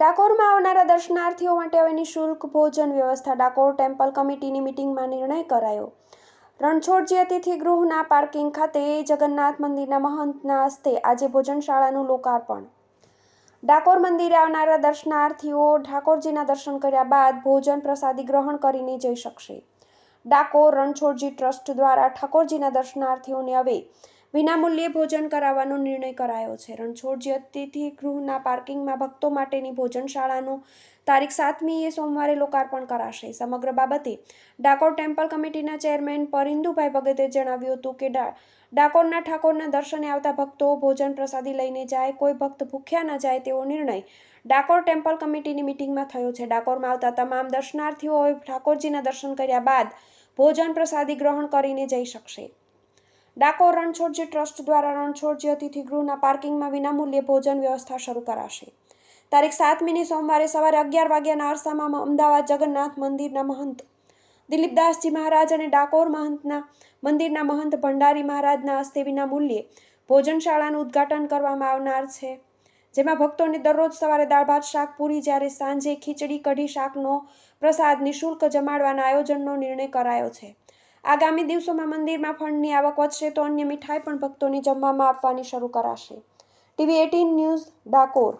ડાકોરમાં આવનારા દર્શનાર્થીઓ માટે હવે નિઃશુલ્ક ભોજન વ્યવસ્થા. ડાકોર ટેમ્પલ કમિટીની મિટિંગમાં નિર્ણય કરાયો. રણછોડજી અતિથિ ગૃહના પાર્કિંગ ખાતે જગન્નાથ મંદિરના મહંતના હસ્તે આજે ભોજનશાળાનું લોકાર્પણ. ડાકોર મંદિરે આવનારા દર્શનાર્થીઓ ઠાકોરજીના દર્શન કર્યા બાદ ભોજન પ્રસાદી ગ્રહણ કરીને જઈ શકશે. ડાકોર રણછોડજી ટ્રસ્ટ દ્વારા ઠાકોરજીના દર્શનાર્થીઓને હવે વિનામૂલ્યે ભોજન કરાવવાનો નિર્ણય કરાયો છે. રણછોડજી અતિથિ ગૃહના પાર્કિંગમાં ભક્તો માટેની ભોજનશાળાનું તારીખ સાતમીએ સોમવારે લોકાર્પણ કરાશે. સમગ્ર બાબતે ડાકોર ટેમ્પલ કમિટીના ચેરમેન પરિંદુભાઈ ભગતે જણાવ્યું હતું કે ડાકોરના ઠાકોરના દર્શને આવતા ભક્તો ભોજન પ્રસાદી લઈને જાય, કોઈ ભક્ત ભૂખ્યા ન જાય તેવો નિર્ણય ડાકોર ટેમ્પલ કમિટીની મિટિંગમાં થયો છે. ડાકોરમાં આવતા તમામ દર્શનાર્થીઓએ ઠાકોરજીના દર્શન કર્યા બાદ ભોજન પ્રસાદી ગ્રહણ કરીને જઈ શકશે. ડાકોર રણછોડજી ટ્રસ્ટ દ્વારા રણછોડજી અતિથિ ગૃહના પાર્કિંગમાં વિનામૂલ્યે ભોજન વ્યવસ્થા શરૂ કરાશે. તારીખ સાતમીની સોમવારે સવારે અગિયાર વાગ્યાના અરસામાં અમદાવાદ જગન્નાથ મંદિરના મહંત દિલીપદાસજી મહારાજ અને ડાકોર મહંતના મંદિરના મહંત ભંડારી મહારાજના હસ્તે વિનામૂલ્યે ભોજનશાળાનું ઉદ્ઘાટન કરવામાં આવનાર છે. જેમાં ભક્તોને દરરોજ સવારે દાળ ભાત, શાક, પૂરી, જ્યારે સાંજે ખીચડી, કઢી, શાકનો પ્રસાદ નિઃશુલ્ક જમાડવાના આયોજનનો નિર્ણય કરાયો છે. આગામી દિવસોમાં મંદિરમાં ફંડની આવક વધશે તો અન્ય મીઠાઈ પણ ભક્તોને જમવામાં આપવાની શરૂ કરાશે. TV eighteen news Dakor.